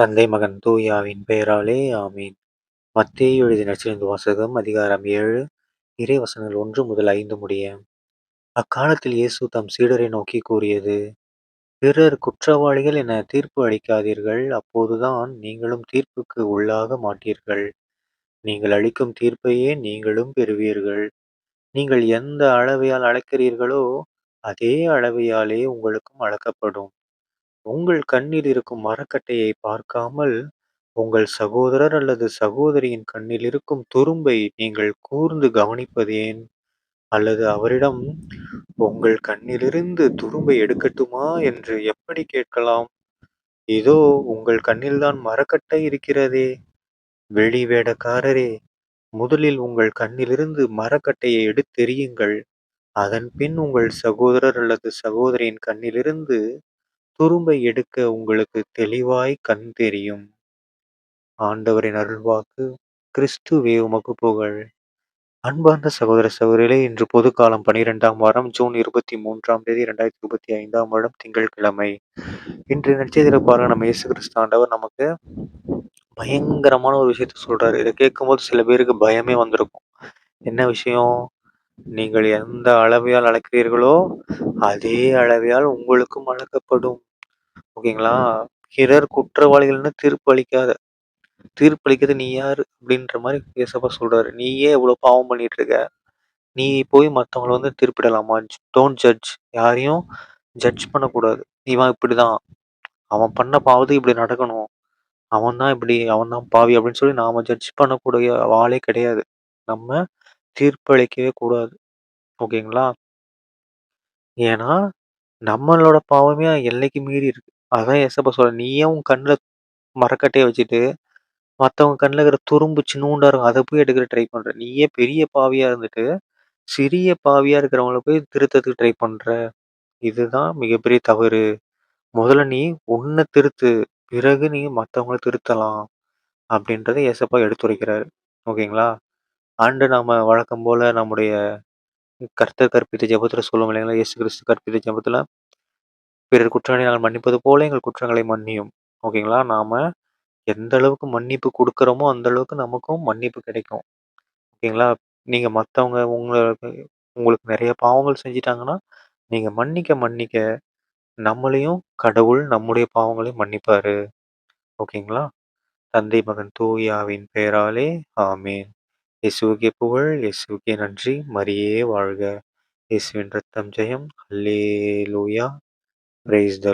தந்தை மகன் தூயாவின் பெயராலே ஆமீன். மத்தேயு எழுதி நற்செய்தி வாசகம் அதிகாரம் ஏழு இறை வசனங்கள் ஒன்று முதல் ஐந்து முடிய. அக்காலத்தில் இயேசு தம் சீடரை நோக்கி கூறியது பிறர் குற்றவாளிகள் என தீர்ப்பு அளிக்காதீர்கள். அப்போதுதான் நீங்களும் தீர்ப்புக்கு உள்ளாக மாட்டீர்கள். நீங்கள் அளிக்கும் தீர்ப்பையே நீங்களும் பெறுவீர்கள். நீங்கள் எந்த அளவையால் அளக்கிறீர்களோ அதே அளவையாலே உங்களுக்கும் அளக்கப்படும் உங்கள் கண்ணில் இருக்கும் மரக்கட்டையை பார்க்காமல் உங்கள் சகோதரர் அல்லது சகோதரியின் கண்ணில் இருக்கும் துரும்பை நீங்கள் கூர்ந்து கவனிப்பதேன் அல்லது அவரிடம் உங்கள் கண்ணிலிருந்து துரும்பை எடுக்கட்டுமா? என்று எப்படி கேட்கலாம்? இதோ உங்கள் கண்ணில்தான் மரக்கட்டை இருக்கிறதே. வெளி வேடக்காரரே முதலில் உங்கள் கண்ணிலிருந்து மரக்கட்டையை எடுத்தெறியுங்கள். அதன் பின் உங்கள் சகோதரர் அல்லது சகோதரியின் கண்ணிலிருந்து துரும்பை எடுக்க உங்களுக்கு தெளிவாய் கண் தெரியும். ஆண்டவரின் அருள்வாக்கு கிறிஸ்துவே உமக்கு புகழ். அன்பார்ந்த சகோதர சகோதரிகளே இன்று பொதுக்காலம் பனிரெண்டாம் வாரம் ஜூன் இருபத்தி மூன்றாம் தேதி இரண்டாயிரத்தி இருபத்தி ஐந்தாம் வருடம் திங்கட்கிழமை. இன்று நட்சத்திர பாருங்க நம்ம இயேசு கிறிஸ்து ஆண்டவர் நமக்கு பயங்கரமான ஒரு விஷயத்த சொல்றாரு. இதை கேட்கும்போது சில பேருக்கு பயமே வந்திருக்கும். என்ன விஷயம்? நீங்கள் எந்த அளவையால் அளக்கிறீர்களோ அதே அளவையால் உங்களுக்கும் அளக்கப்படும் ஓகேங்களா? பிறர் குற்றவாளிகள்னு தீர்ப்பு அளிக்காத தீர்ப்பு அளிக்கிறது நீ யார்? அப்படின்ற மாதிரி ஏசப்பா சொல்றாரு. நீயே இவ்வளோ பாவம் பண்ணிட்டு இருக்க நீ போய் மற்றவங்களை வந்து தீர்ப்பிடலாமா? டோன்ட் ஜட்ஜ் யாரையும் ஜட்ஜ் பண்ணக்கூடாது. இவன் இப்படிதான். அவன் பண்ண பாவத்துக்கு இப்படி நடக்கணும். அவன் தான் இப்படி அவன் தான் பாவி அப்படின்னு சொல்லி நாம ஜட்ஜ் பண்ணக்கூடிய ஆளே கிடையாது. நம்ம தீர்ப்பளிக்கவே கூடாது. ஓகேங்களா? ஏன்னா நம்மளோட பாவமே எல்லைக்கு மீறி இருக்கு. அதான் ஏசப்பா சொல்ல நீயே உன் கண்ணுல மரக்கட்டையை வச்சுட்டு மற்றவங்க கண்ணில் இருக்கிற துரும்பு சின்னூண்டா இருக்கும் அதை போய் எடுக்கிற ட்ரை பண்ற. நீயே பெரிய பாவியா இருந்துட்டு சிறிய பாவியா இருக்கிறவங்கள போய் திருத்தத்துக்கு ட்ரை பண்ற. இதுதான் மிகப்பெரிய தவறு. முதல்ல நீ உன்னை திருத்து பிறகு நீ மற்றவங்கள திருத்தலாம் அப்படின்றத ஏசப்பா எடுத்துரைக்கிறாரு. ஓகேங்களா? ஆண்டு நாம வழக்கம் போல நம்முடைய கர்த்தர் கற்பித்த ஜெபத்துல சொல்லுவோம் இல்லைங்களா? இயேசு கிறிஸ்து கற்பித்த ஜெபத்துல பிறர் குற்றங்களை நாங்கள் மன்னிப்பது போல எங்கள் குற்றங்களை மன்னியும். ஓகேங்களா? நாம் எந்த அளவுக்கு மன்னிப்பு கொடுக்குறோமோ அந்த அளவுக்கு நமக்கும் மன்னிப்பு கிடைக்கும். ஓகேங்களா? நீங்கள் மற்றவங்க உங்களுக்கு உங்களுக்கு நிறைய பாவங்கள் செஞ்சிட்டாங்கன்னா நீங்கள் மன்னிக்க மன்னிக்க நம்மளையும் கடவுள் நம்முடைய பாவங்களையும் மன்னிப்பார். ஓகேங்களா? தந்தை மகன் தூயாவின் பெயராலே ஆமீன். இயேசுவுக்கே புகழ் இயேசுவுக்கே நன்றி. மரியே வாழ்க. இயேசுவின் ரத்தம் ஜெயம். அல்லே லூயா praised